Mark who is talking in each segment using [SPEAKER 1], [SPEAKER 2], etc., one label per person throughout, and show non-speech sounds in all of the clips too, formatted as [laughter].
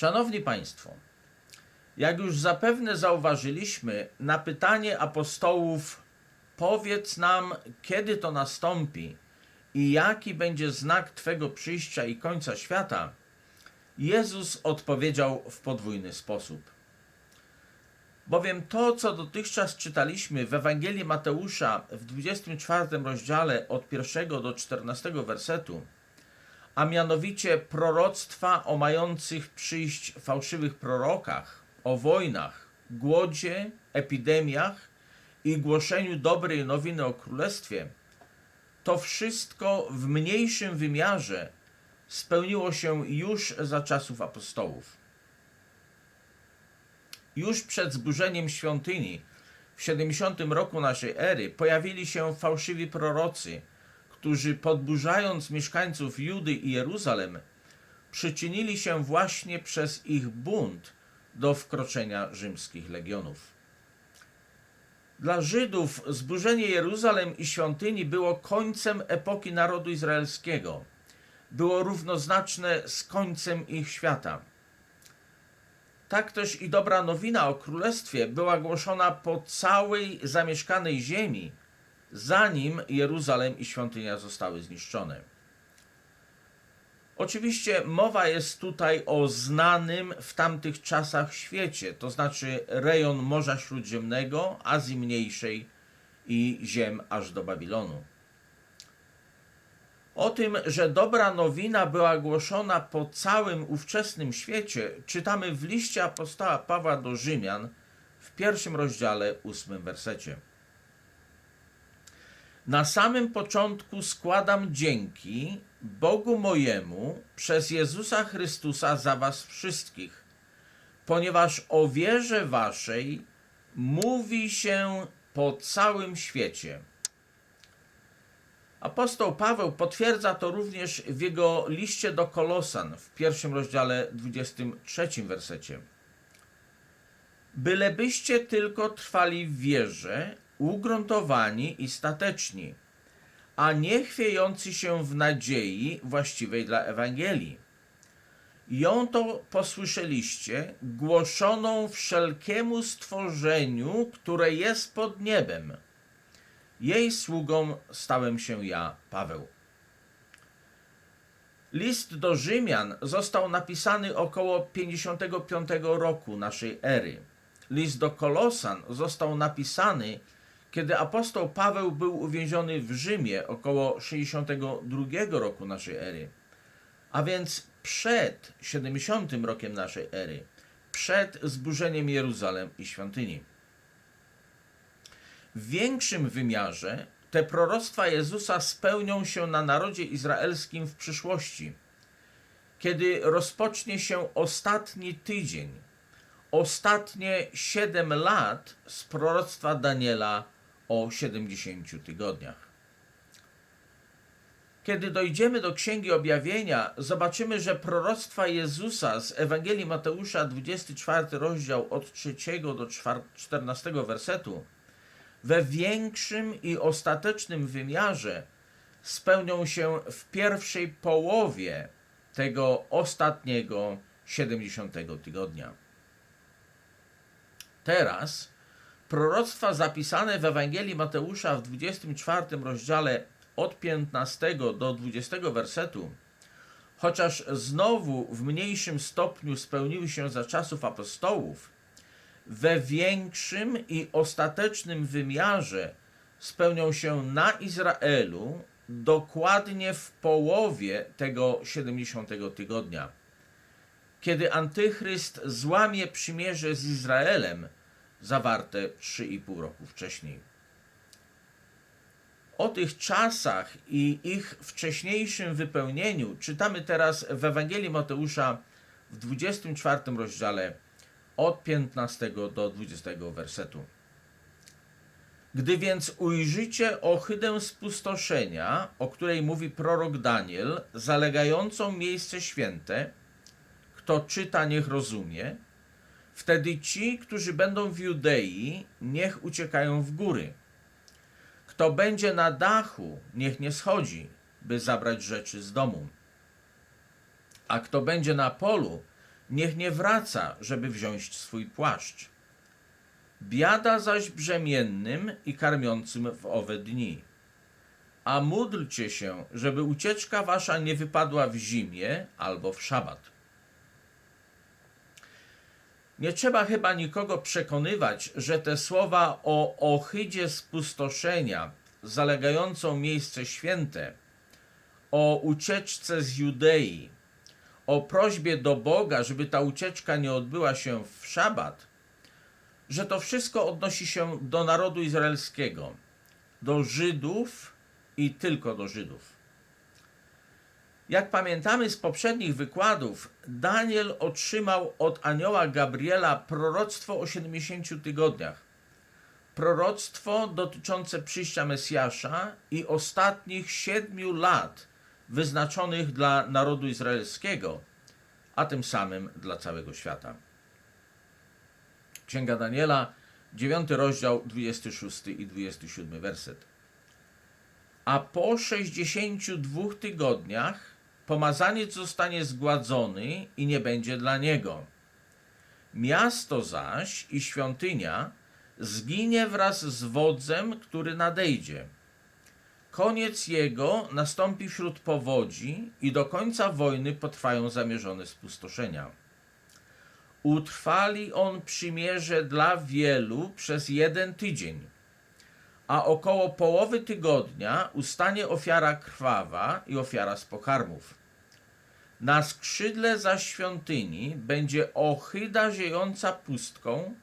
[SPEAKER 1] Szanowni Państwo, jak już zapewne zauważyliśmy, na pytanie apostołów: Powiedz nam, kiedy to nastąpi i jaki będzie znak Twego przyjścia i końca świata, Jezus odpowiedział w podwójny sposób. Bowiem to, co dotychczas czytaliśmy w Ewangelii Mateusza w 24 rozdziale od 1 do 14 wersetu, a mianowicie proroctwa o mających przyjść fałszywych prorokach, o wojnach, głodzie, epidemiach i głoszeniu dobrej nowiny o królestwie, to wszystko w mniejszym wymiarze spełniło się już za czasów apostołów. Już przed zburzeniem świątyni w 70 roku naszej ery pojawili się fałszywi prorocy, którzy podburzając mieszkańców Judy i Jeruzalem, przyczynili się właśnie przez ich bunt do wkroczenia rzymskich legionów. Dla Żydów zburzenie Jeruzalem i świątyni było końcem epoki narodu izraelskiego. Było równoznaczne z końcem ich świata. Tak też i dobra nowina o królestwie była głoszona po całej zamieszkanej ziemi, zanim Jeruzalem i świątynia zostały zniszczone. Oczywiście mowa jest tutaj o znanym w tamtych czasach świecie, to znaczy rejon Morza Śródziemnego, Azji Mniejszej i ziem aż do Babilonu. O tym, że dobra nowina była głoszona po całym ówczesnym świecie, czytamy w liście apostoła Pawła do Rzymian w pierwszym rozdziale, ósmym wersecie. Na samym początku składam dzięki Bogu mojemu przez Jezusa Chrystusa za was wszystkich, ponieważ o wierze waszej mówi się po całym świecie. Apostoł Paweł potwierdza to również w jego liście do Kolosan w pierwszym rozdziale 23 wersecie. Bylebyście tylko trwali w wierze, ugruntowani i stateczni, a nie chwiejący się w nadziei właściwej dla Ewangelii. Ją to posłyszeliście, głoszoną wszelkiemu stworzeniu, które jest pod niebem. Jej sługą stałem się ja, Paweł. List do Rzymian został napisany około 55 roku naszej ery. List do Kolosan został napisany, kiedy apostoł Paweł był uwięziony w Rzymie około 62 roku naszej ery, a więc przed 70 rokiem naszej ery, przed zburzeniem Jeruzalem i świątyni. W większym wymiarze te proroctwa Jezusa spełnią się na narodzie izraelskim w przyszłości, kiedy rozpocznie się ostatni tydzień, ostatnie siedem lat z proroctwa Daniela o 70 tygodniach. Kiedy dojdziemy do Księgi Objawienia, zobaczymy, że proroctwa Jezusa z Ewangelii Mateusza, 24 rozdział od 3 do 14 wersetu, we większym i ostatecznym wymiarze spełnią się w pierwszej połowie tego ostatniego 70 tygodnia. Teraz proroctwa zapisane w Ewangelii Mateusza w 24 rozdziale od 15 do 20 wersetu, chociaż znowu w mniejszym stopniu spełniły się za czasów apostołów, we większym i ostatecznym wymiarze spełnią się na Izraelu dokładnie w połowie tego 70 tygodnia, kiedy Antychryst złamie przymierze z Izraelem zawarte 3,5 roku wcześniej. O tych czasach i ich wcześniejszym wypełnieniu czytamy teraz w Ewangelii Mateusza w 24 rozdziale od 15 do 20 wersetu. Gdy więc ujrzycie ohydę spustoszenia, o której mówi prorok Daniel, zalegającą miejsce święte, kto czyta, niech rozumie, wtedy ci, którzy będą w Judei, niech uciekają w góry. Kto będzie na dachu, niech nie schodzi, by zabrać rzeczy z domu. A kto będzie na polu, niech nie wraca, żeby wziąć swój płaszcz. Biada zaś brzemiennym i karmiącym w owe dni. A módlcie się, żeby ucieczka wasza nie wypadła w zimie albo w szabat. Nie trzeba chyba nikogo przekonywać, że te słowa o ohydzie spustoszenia, zalegającą miejsce święte, o ucieczce z Judei, o prośbie do Boga, żeby ta ucieczka nie odbyła się w szabat, że to wszystko odnosi się do narodu izraelskiego, do Żydów i tylko do Żydów. Jak pamiętamy z poprzednich wykładów, Daniel otrzymał od anioła Gabriela proroctwo o 70 tygodniach. Proroctwo dotyczące przyjścia Mesjasza i ostatnich siedmiu lat wyznaczonych dla narodu izraelskiego, a tym samym dla całego świata. Księga Daniela, 9 rozdział, 26 i 27 werset. A po 62 tygodniach pomazaniec zostanie zgładzony i nie będzie dla niego. Miasto zaś i świątynia zginie wraz z wodzem, który nadejdzie. Koniec jego nastąpi wśród powodzi i do końca wojny potrwają zamierzone spustoszenia. Utrwali on przymierze dla wielu przez jeden tydzień, a około połowy tygodnia ustanie ofiara krwawa i ofiara z pokarmów. Na skrzydle zaś świątyni będzie ochyda ziejąca pustką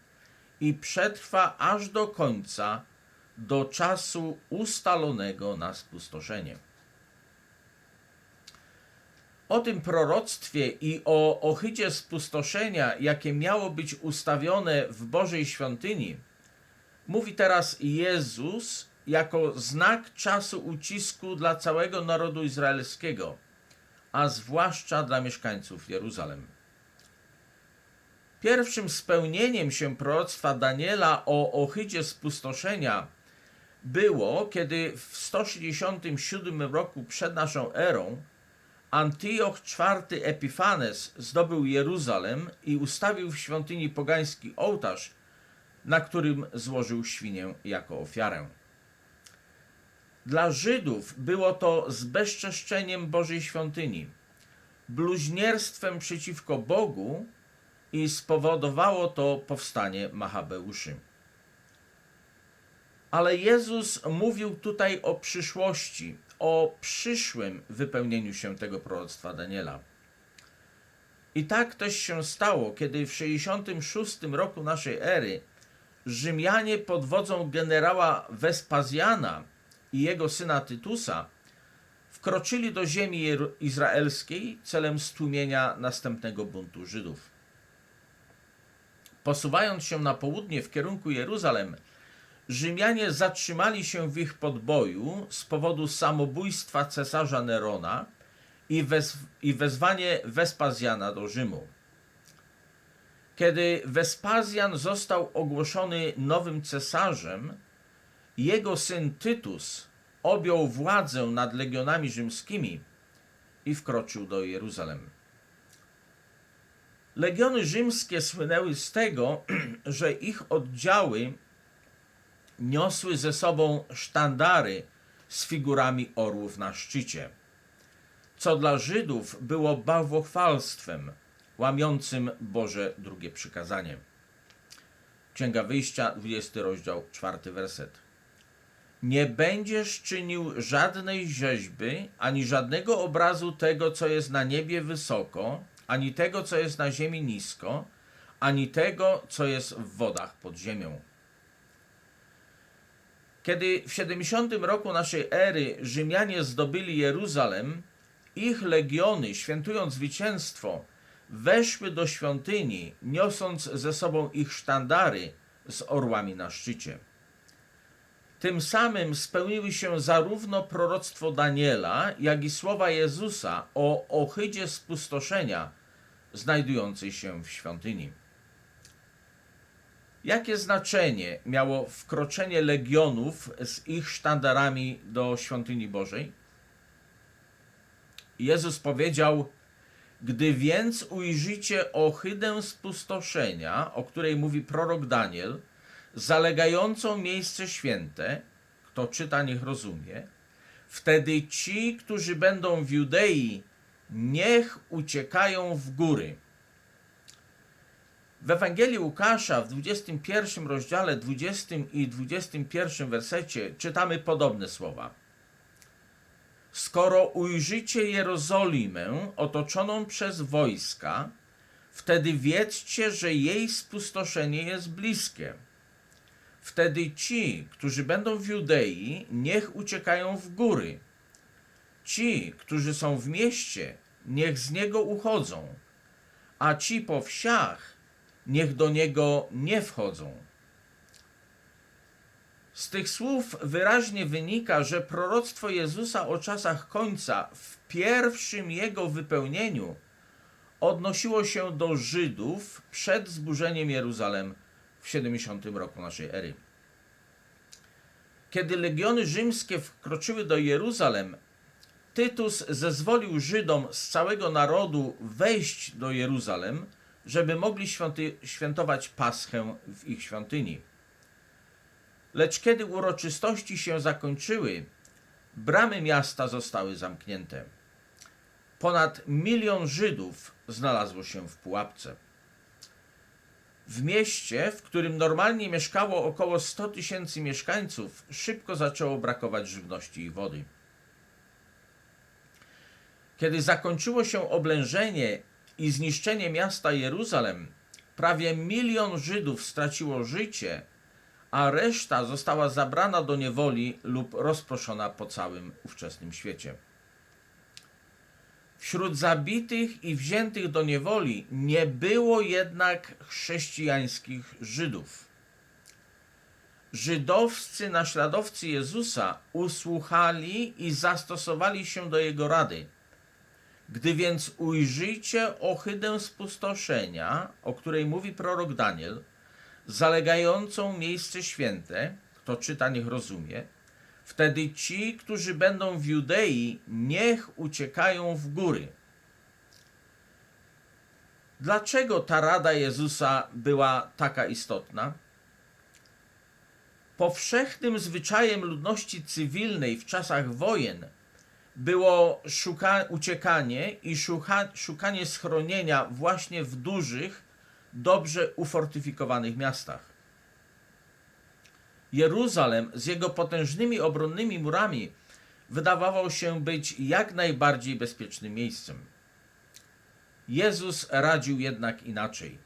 [SPEAKER 1] i przetrwa aż do końca, do czasu ustalonego na spustoszenie. O tym proroctwie i o ohydzie spustoszenia, jakie miało być ustawione w Bożej świątyni, mówi teraz Jezus jako znak czasu ucisku dla całego narodu izraelskiego, a zwłaszcza dla mieszkańców Jeruzalem. Pierwszym spełnieniem się proroctwa Daniela o ohydzie spustoszenia było, kiedy w 167 roku przed naszą erą Antioch IV Epifanes zdobył Jeruzalem i ustawił w świątyni pogański ołtarz, na którym złożył świnię jako ofiarę. Dla Żydów było to zbezczeszczeniem Bożej świątyni, bluźnierstwem przeciwko Bogu i spowodowało to powstanie Machabeuszy. Ale Jezus mówił tutaj o przyszłości, o przyszłym wypełnieniu się tego proroctwa Daniela. I tak też się stało, kiedy w 66 roku naszej ery Rzymianie pod wodzą generała Wespazjana i jego syna Tytusa wkroczyli do ziemi izraelskiej celem stłumienia następnego buntu Żydów. Posuwając się na południe w kierunku Jeruzalem, Rzymianie zatrzymali się w ich podboju z powodu samobójstwa cesarza Nerona i, wez i wezwanie Wespazjana do Rzymu. Kiedy Wespazjan został ogłoszony nowym cesarzem, jego syn Tytus objął władzę nad legionami rzymskimi i wkroczył do Jeruzalem. Legiony rzymskie słynęły z tego, [clears throat] że ich oddziały niosły ze sobą sztandary z figurami orłów na szczycie, co dla Żydów było bałwochwalstwem łamiącym Boże drugie przykazanie. Księga Wyjścia, 20 rozdział, 4 werset. Nie będziesz czynił żadnej rzeźby, ani żadnego obrazu tego, co jest na niebie wysoko, ani tego, co jest na ziemi nisko, ani tego, co jest w wodach pod ziemią. Kiedy w 70 roku naszej ery Rzymianie zdobyli Jeruzalem, ich legiony, świętując zwycięstwo, weszły do świątyni, niosąc ze sobą ich sztandary z orłami na szczycie. Tym samym spełniły się zarówno proroctwo Daniela, jak i słowa Jezusa o ohydzie spustoszenia znajdującej się w świątyni. Jakie znaczenie miało wkroczenie legionów z ich sztandarami do świątyni Bożej? Jezus powiedział: Gdy więc ujrzycie ohydę spustoszenia, o której mówi prorok Daniel, zalegającą miejsce święte, kto czyta, niech rozumie, wtedy ci, którzy będą w Judei, niech uciekają w góry. W Ewangelii Łukasza w 21 rozdziale 20 i 21 wersecie czytamy podobne słowa. Skoro ujrzycie Jerozolimę otoczoną przez wojska, wtedy wiedzcie, że jej spustoszenie jest bliskie. Wtedy ci, którzy będą w Judei, niech uciekają w góry. Ci, którzy są w mieście, niech z niego uchodzą, a ci po wsiach, niech do niego nie wchodzą. Z tych słów wyraźnie wynika, że proroctwo Jezusa o czasach końca w pierwszym jego wypełnieniu odnosiło się do Żydów przed zburzeniem Jeruzalem w 70 roku naszej ery. Kiedy legiony rzymskie wkroczyły do Jeruzalem, Tytus zezwolił Żydom z całego narodu wejść do Jeruzalem, żeby mogli świętować Paschę w ich świątyni. Lecz kiedy uroczystości się zakończyły, bramy miasta zostały zamknięte. Ponad milion Żydów znalazło się w pułapce. W mieście, w którym normalnie mieszkało około 100 tysięcy mieszkańców, szybko zaczęło brakować żywności i wody. Kiedy zakończyło się oblężenie i zniszczenie miasta Jeruzalem, prawie milion Żydów straciło życie, a reszta została zabrana do niewoli lub rozproszona po całym ówczesnym świecie. Wśród zabitych i wziętych do niewoli nie było jednak chrześcijańskich Żydów. Żydowscy naśladowcy Jezusa usłuchali i zastosowali się do jego rady. Gdy więc ujrzycie ohydę spustoszenia, o której mówi prorok Daniel, zalegającą miejsce święte, kto czyta, niech rozumie, wtedy ci, którzy będą w Judei, niech uciekają w góry. Dlaczego ta rada Jezusa była taka istotna? Powszechnym zwyczajem ludności cywilnej w czasach wojen było szuka, uciekanie i szuka, szukanie schronienia właśnie w dużych, dobrze ufortyfikowanych miastach. Jeruzalem z jego potężnymi obronnymi murami wydawało się być jak najbardziej bezpiecznym miejscem. Jezus radził jednak inaczej.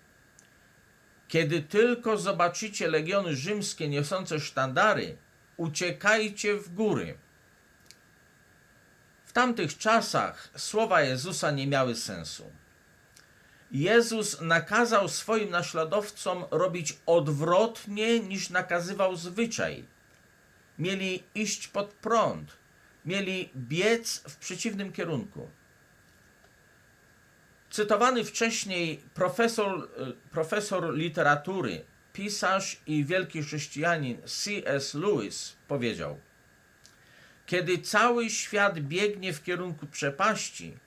[SPEAKER 1] Kiedy tylko zobaczycie legiony rzymskie niosące sztandary, uciekajcie w góry. W tamtych czasach słowa Jezusa nie miały sensu. Jezus nakazał swoim naśladowcom robić odwrotnie niż nakazywał zwyczaj. Mieli iść pod prąd, mieli biec w przeciwnym kierunku. Cytowany wcześniej profesor, profesor literatury, pisarz i wielki chrześcijanin C.S. Lewis powiedział: Kiedy cały świat biegnie w kierunku przepaści,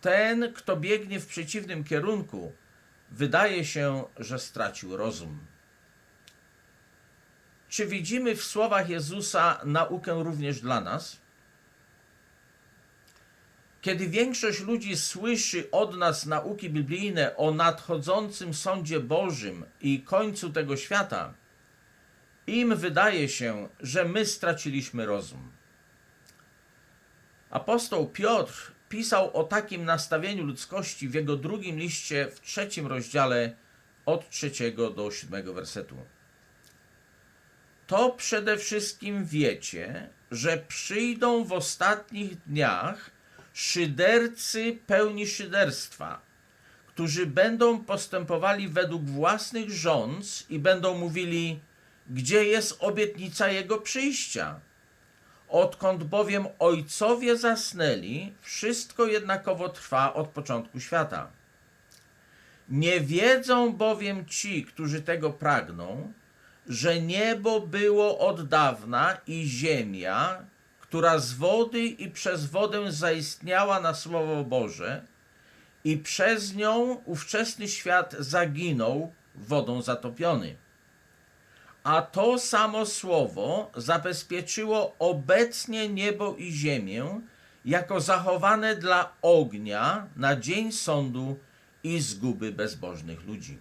[SPEAKER 1] ten, kto biegnie w przeciwnym kierunku, wydaje się, że stracił rozum. Czy widzimy w słowach Jezusa naukę również dla nas? Kiedy większość ludzi słyszy od nas nauki biblijne o nadchodzącym sądzie Bożym i końcu tego świata, im wydaje się, że my straciliśmy rozum. Apostoł Piotr pisał o takim nastawieniu ludzkości w jego drugim liście w trzecim rozdziale od trzeciego do siódmego wersetu. To przede wszystkim wiecie, że przyjdą w ostatnich dniach szydercy pełni szyderstwa, którzy będą postępowali według własnych rządz i będą mówili, gdzie jest obietnica Jego przyjścia. Odkąd bowiem ojcowie zasnęli, wszystko jednakowo trwa od początku świata. Nie wiedzą bowiem ci, którzy tego pragną, że niebo było od dawna i ziemia, która z wody i przez wodę zaistniała na Słowo Boże, i przez nią ówczesny świat zaginął wodą zatopiony. A to samo słowo zabezpieczyło obecnie niebo i ziemię jako zachowane dla ognia na dzień sądu i zguby bezbożnych ludzi.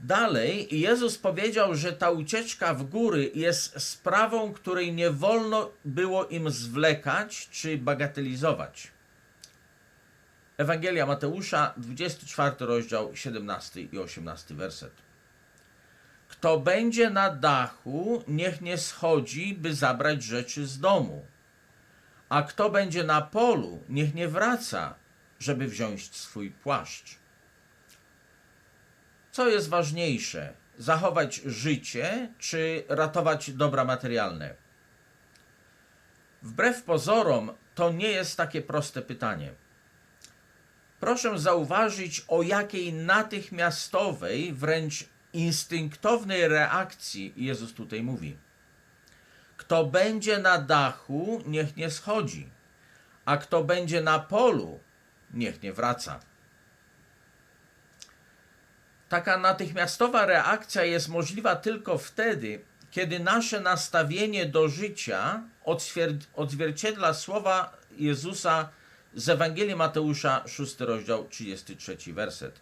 [SPEAKER 1] Dalej Jezus powiedział, że ta ucieczka w góry jest sprawą, której nie wolno było im zwlekać czy bagatelizować. Ewangelia Mateusza, 24 rozdział, 17 i 18 werset. Kto będzie na dachu, niech nie schodzi, by zabrać rzeczy z domu. A kto będzie na polu, niech nie wraca, żeby wziąć swój płaszcz. Co jest ważniejsze? Zachować życie czy ratować dobra materialne? Wbrew pozorom, to nie jest takie proste pytanie. Proszę zauważyć, o jakiej natychmiastowej, wręcz instynktownej reakcji Jezus tutaj mówi. Kto będzie na dachu, niech nie schodzi, a kto będzie na polu, niech nie wraca. Taka natychmiastowa reakcja jest możliwa tylko wtedy, kiedy nasze nastawienie do życia odzwier- odzwierciedla słowa Jezusa z Ewangelii Mateusza, 6 rozdział, 33 werset.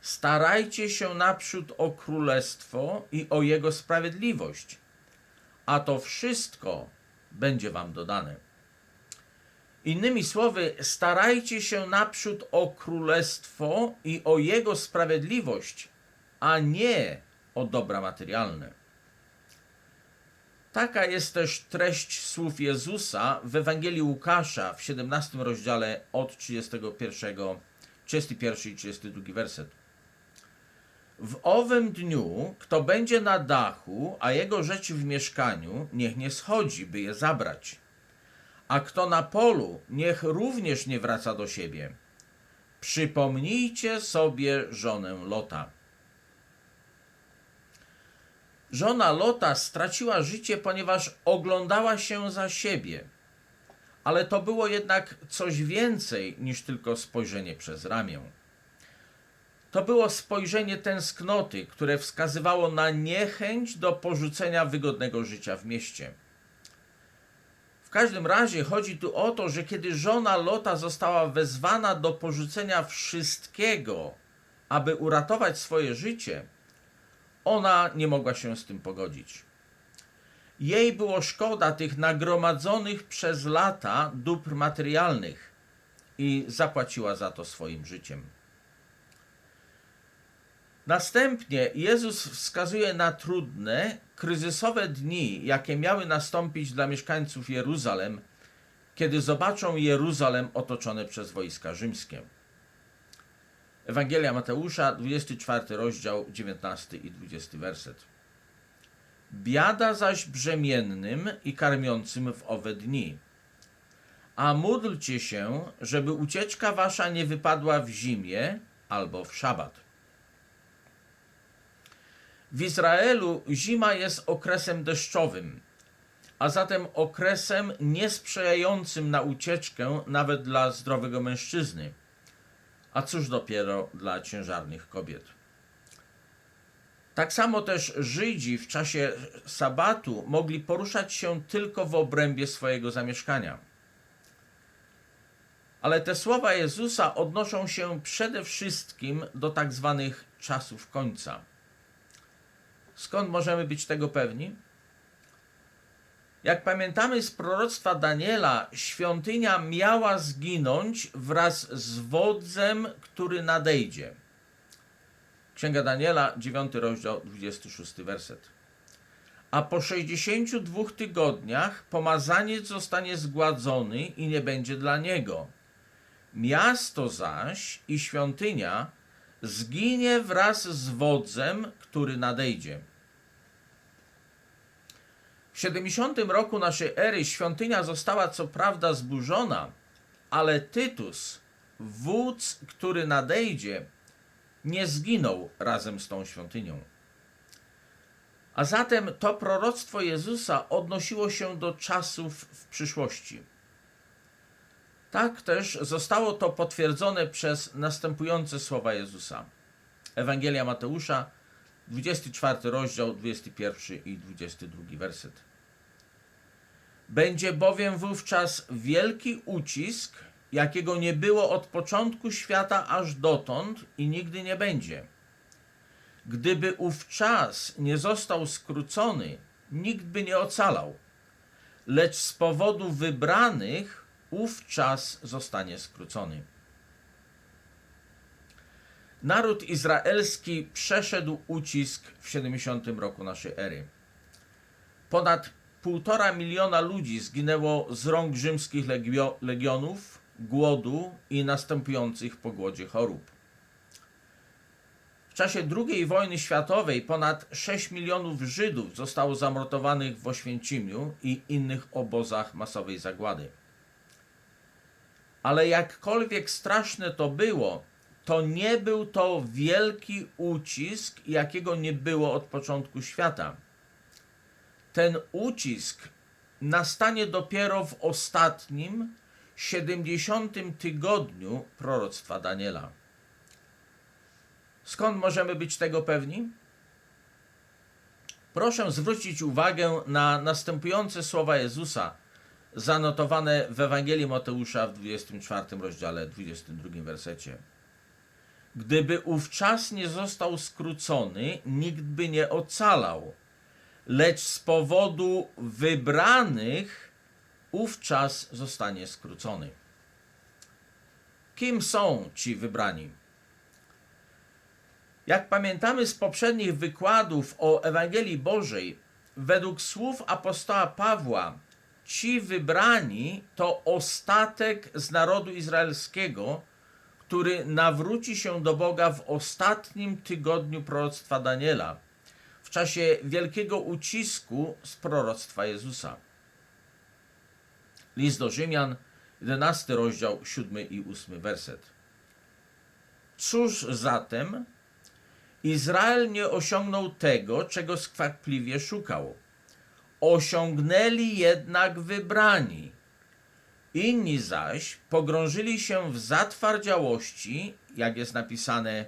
[SPEAKER 1] Starajcie się naprzód o królestwo i o jego sprawiedliwość, a to wszystko będzie wam dodane. Innymi słowy, starajcie się naprzód o królestwo i o jego sprawiedliwość, a nie o dobra materialne. Taka jest też treść słów Jezusa w Ewangelii Łukasza w 17 rozdziale od 31, 31 i 32 werset. W owym dniu, kto będzie na dachu, a jego rzeczy w mieszkaniu, niech nie schodzi, by je zabrać. A kto na polu, niech również nie wraca do siebie. Przypomnijcie sobie żonę Lota. Żona Lota straciła życie, ponieważ oglądała się za siebie. Ale to było jednak coś więcej niż tylko spojrzenie przez ramię. To było spojrzenie tęsknoty, które wskazywało na niechęć do porzucenia wygodnego życia w mieście. W każdym razie chodzi tu o to, że kiedy żona Lota została wezwana do porzucenia wszystkiego, aby uratować swoje życie, ona nie mogła się z tym pogodzić. Jej było szkoda tych nagromadzonych przez lata dóbr materialnych i zapłaciła za to swoim życiem. Następnie Jezus wskazuje na trudne, kryzysowe dni, jakie miały nastąpić dla mieszkańców Jeruzalem, kiedy zobaczą Jeruzalem otoczone przez wojska rzymskie. Ewangelia Mateusza, 24 rozdział, 19 i 20 werset. Biada zaś brzemiennym i karmiącym w owe dni. A módlcie się, żeby ucieczka wasza nie wypadła w zimie albo w szabat. W Izraelu zima jest okresem deszczowym, a zatem okresem niesprzyjającym na ucieczkę nawet dla zdrowego mężczyzny, a cóż dopiero dla ciężarnych kobiet. Tak samo też Żydzi w czasie sabatu mogli poruszać się tylko w obrębie swojego zamieszkania. Ale te słowa Jezusa odnoszą się przede wszystkim do tak zwanych czasów końca. Skąd możemy być tego pewni? Jak pamiętamy z proroctwa Daniela, świątynia miała zginąć wraz z wodzem, który nadejdzie. Księga Daniela, 9 rozdział, 26 werset. A po 62 tygodniach pomazaniec zostanie zgładzony i nie będzie dla niego. Miasto zaś i świątynia zginie wraz z wodzem, który nadejdzie. W 70 roku naszej ery świątynia została co prawda zburzona, ale Tytus, wódz, który nadejdzie, nie zginął razem z tą świątynią. A zatem to proroctwo Jezusa odnosiło się do czasów w przyszłości. Tak też zostało to potwierdzone przez następujące słowa Jezusa. Ewangelia Mateusza, 24 rozdział, 21 i 22 werset. Będzie bowiem wówczas wielki ucisk, jakiego nie było od początku świata aż dotąd i nigdy nie będzie. Gdyby ów czas nie został skrócony, nikt by nie ocalał, lecz z powodu wybranych ów czas zostanie skrócony. Naród izraelski przeszedł ucisk w 70 roku naszej ery. Ponad półtora miliona ludzi zginęło z rąk rzymskich legio- legionów, głodu i następujących po głodzie chorób. W czasie II wojny światowej ponad 6 milionów Żydów zostało zamordowanych w Oświęcimiu i innych obozach masowej zagłady. Ale jakkolwiek straszne to było, to nie był to wielki ucisk, jakiego nie było od początku świata. Ten ucisk nastanie dopiero w ostatnim, 70 tygodniu proroctwa Daniela. Skąd możemy być tego pewni? Proszę zwrócić uwagę na następujące słowa Jezusa, zanotowane w Ewangelii Mateusza w 24 rozdziale, 22 wersecie. Gdyby ów czas nie został skrócony, nikt by nie ocalał, lecz z powodu wybranych ów czas zostanie skrócony. Kim są ci wybrani? Jak pamiętamy z poprzednich wykładów o Ewangelii Bożej, według słów apostoła Pawła, ci wybrani to ostatek z narodu izraelskiego, który nawróci się do Boga w ostatnim tygodniu proroctwa Daniela, w czasie wielkiego ucisku z proroctwa Jezusa. List do Rzymian, 11 rozdział, 7 i 8 werset. Cóż zatem? Izrael nie osiągnął tego, czego skwapliwie szukał. Osiągnęli jednak wybrani. Inni zaś pogrążyli się w zatwardziałości, jak jest napisane,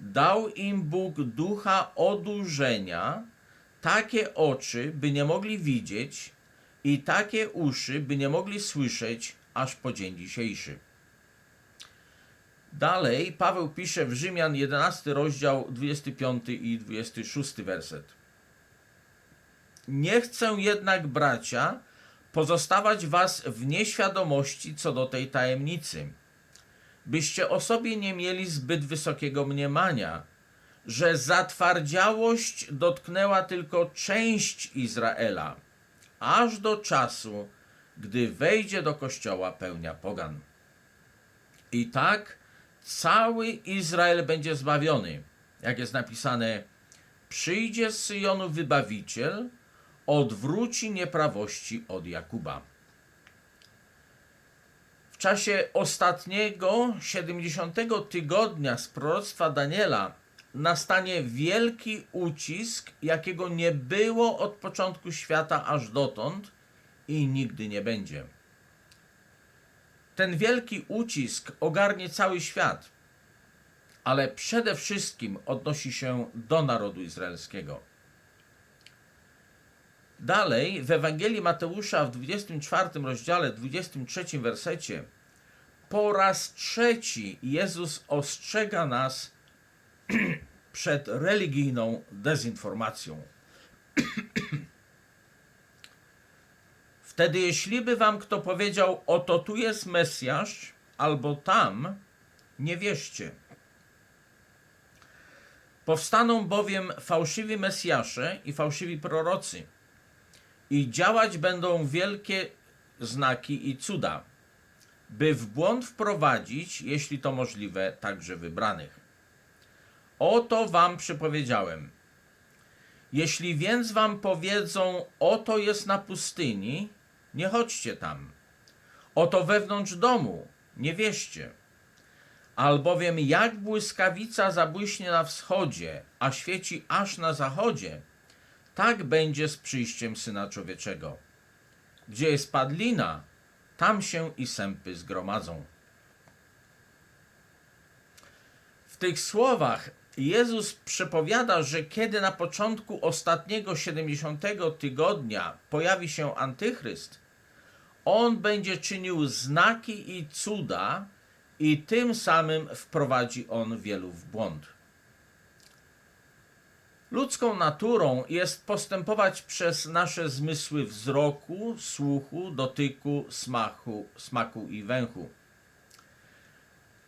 [SPEAKER 1] dał im Bóg ducha odurzenia, takie oczy, by nie mogli widzieć, i takie uszy, by nie mogli słyszeć, aż po dzień dzisiejszy. Dalej Paweł pisze w Rzymian 11 rozdział 25 i 26 werset. Nie chcę jednak, bracia, pozostawać was w nieświadomości co do tej tajemnicy, byście o sobie nie mieli zbyt wysokiego mniemania, że zatwardziałość dotknęła tylko część Izraela, aż do czasu, gdy wejdzie do kościoła pełnia pogan. I tak cały Izrael będzie zbawiony. Jak jest napisane, przyjdzie z Syjonu wybawiciel, odwróci nieprawości od Jakuba. W czasie ostatniego 70 tygodnia z proroctwa Daniela nastanie wielki ucisk, jakiego nie było od początku świata aż dotąd i nigdy nie będzie. Ten wielki ucisk ogarnie cały świat, ale przede wszystkim odnosi się do narodu izraelskiego. Dalej w Ewangelii Mateusza w 24 rozdziale, 23 wersecie po raz trzeci Jezus ostrzega nas [clears throat] przed religijną dezinformacją. [clears throat] Wtedy, jeśli by wam kto powiedział, oto tu jest Mesjasz, albo tam, nie wierzcie. Powstaną bowiem fałszywi Mesjasze i fałszywi prorocy i działać będą wielkie znaki i cuda, by w błąd wprowadzić, jeśli to możliwe, także wybranych. Oto wam przypowiedziałem. Jeśli więc wam powiedzą, oto jest na pustyni, nie chodźcie tam. Oto wewnątrz domu, nie wieście. Albowiem jak błyskawica zabłyśnie na wschodzie, a świeci aż na zachodzie, tak będzie z przyjściem Syna Człowieczego. Gdzie jest padlina, tam się i sępy zgromadzą. W tych słowach Jezus przepowiada, że kiedy na początku ostatniego 70 tygodnia pojawi się Antychryst, on będzie czynił znaki i cuda i tym samym wprowadzi on wielu w błąd. Ludzką naturą jest postępować przez nasze zmysły wzroku, słuchu, dotyku, smaku, smaku i węchu.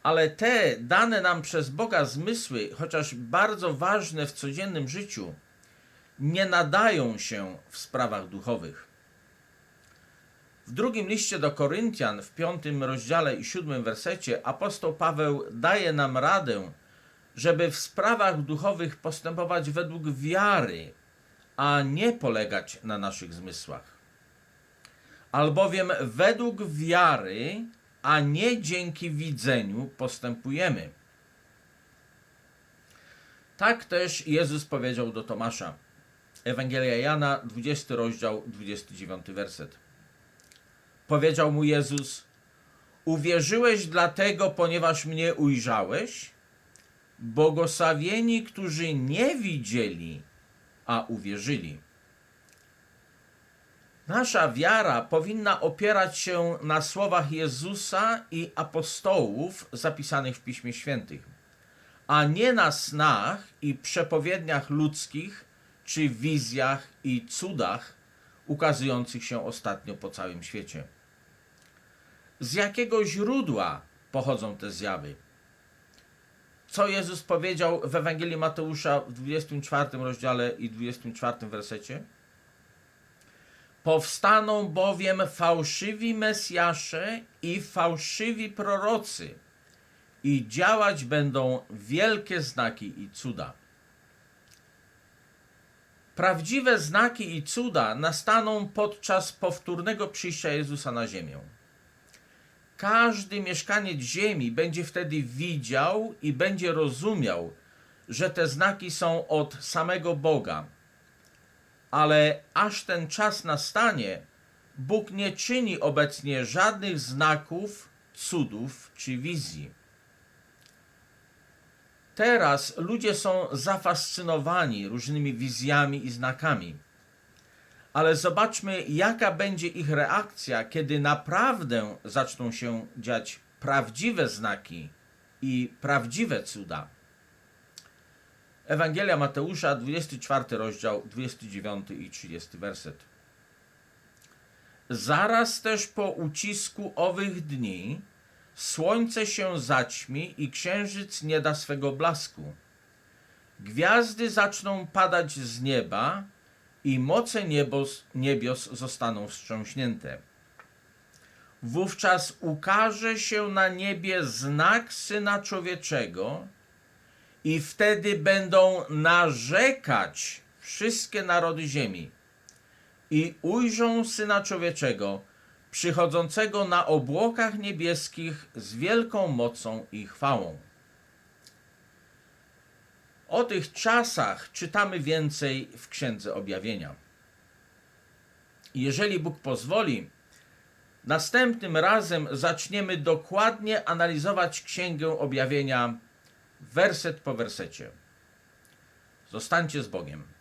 [SPEAKER 1] Ale te dane nam przez Boga zmysły, chociaż bardzo ważne w codziennym życiu, nie nadają się w sprawach duchowych. W drugim liście do Koryntian, w piątym rozdziale i siódmym wersecie, apostoł Paweł daje nam radę, żeby w sprawach duchowych postępować według wiary, a nie polegać na naszych zmysłach. Albowiem według wiary, a nie dzięki widzeniu postępujemy. Tak też Jezus powiedział do Tomasza. Ewangelia Jana, 20 rozdział, 29 werset. Powiedział mu Jezus: Uwierzyłeś dlatego, ponieważ mnie ujrzałeś? Błogosławieni, którzy nie widzieli, a uwierzyli. Nasza wiara powinna opierać się na słowach Jezusa i apostołów zapisanych w Piśmie Świętych, a nie na snach i przepowiedniach ludzkich czy wizjach i cudach ukazujących się ostatnio po całym świecie. Z jakiego źródła pochodzą te zjawy? Co Jezus powiedział w Ewangelii Mateusza w 24 rozdziale i 24 wersecie? Powstaną bowiem fałszywi Mesjasze i fałszywi prorocy i działać będą wielkie znaki i cuda. Prawdziwe znaki i cuda nastaną podczas powtórnego przyjścia Jezusa na ziemię. Każdy mieszkaniec ziemi będzie wtedy widział i będzie rozumiał, że te znaki są od samego Boga. Ale aż ten czas nastanie, Bóg nie czyni obecnie żadnych znaków, cudów czy wizji. Teraz ludzie są zafascynowani różnymi wizjami i znakami. Ale zobaczmy, jaka będzie ich reakcja, kiedy naprawdę zaczną się dziać prawdziwe znaki i prawdziwe cuda. Ewangelia Mateusza, 24 rozdział, 29 i 30 werset. Zaraz też po ucisku owych dni słońce się zaćmi i księżyc nie da swego blasku. Gwiazdy zaczną padać z nieba i moce niebos, niebios zostaną wstrząśnięte. Wówczas ukaże się na niebie znak Syna Człowieczego i wtedy będą narzekać wszystkie narody ziemi i ujrzą Syna Człowieczego przychodzącego na obłokach niebieskich z wielką mocą i chwałą. O tych czasach czytamy więcej w Księdze Objawienia. Jeżeli Bóg pozwoli, następnym razem zaczniemy dokładnie analizować Księgę Objawienia werset po wersecie. Zostańcie z Bogiem.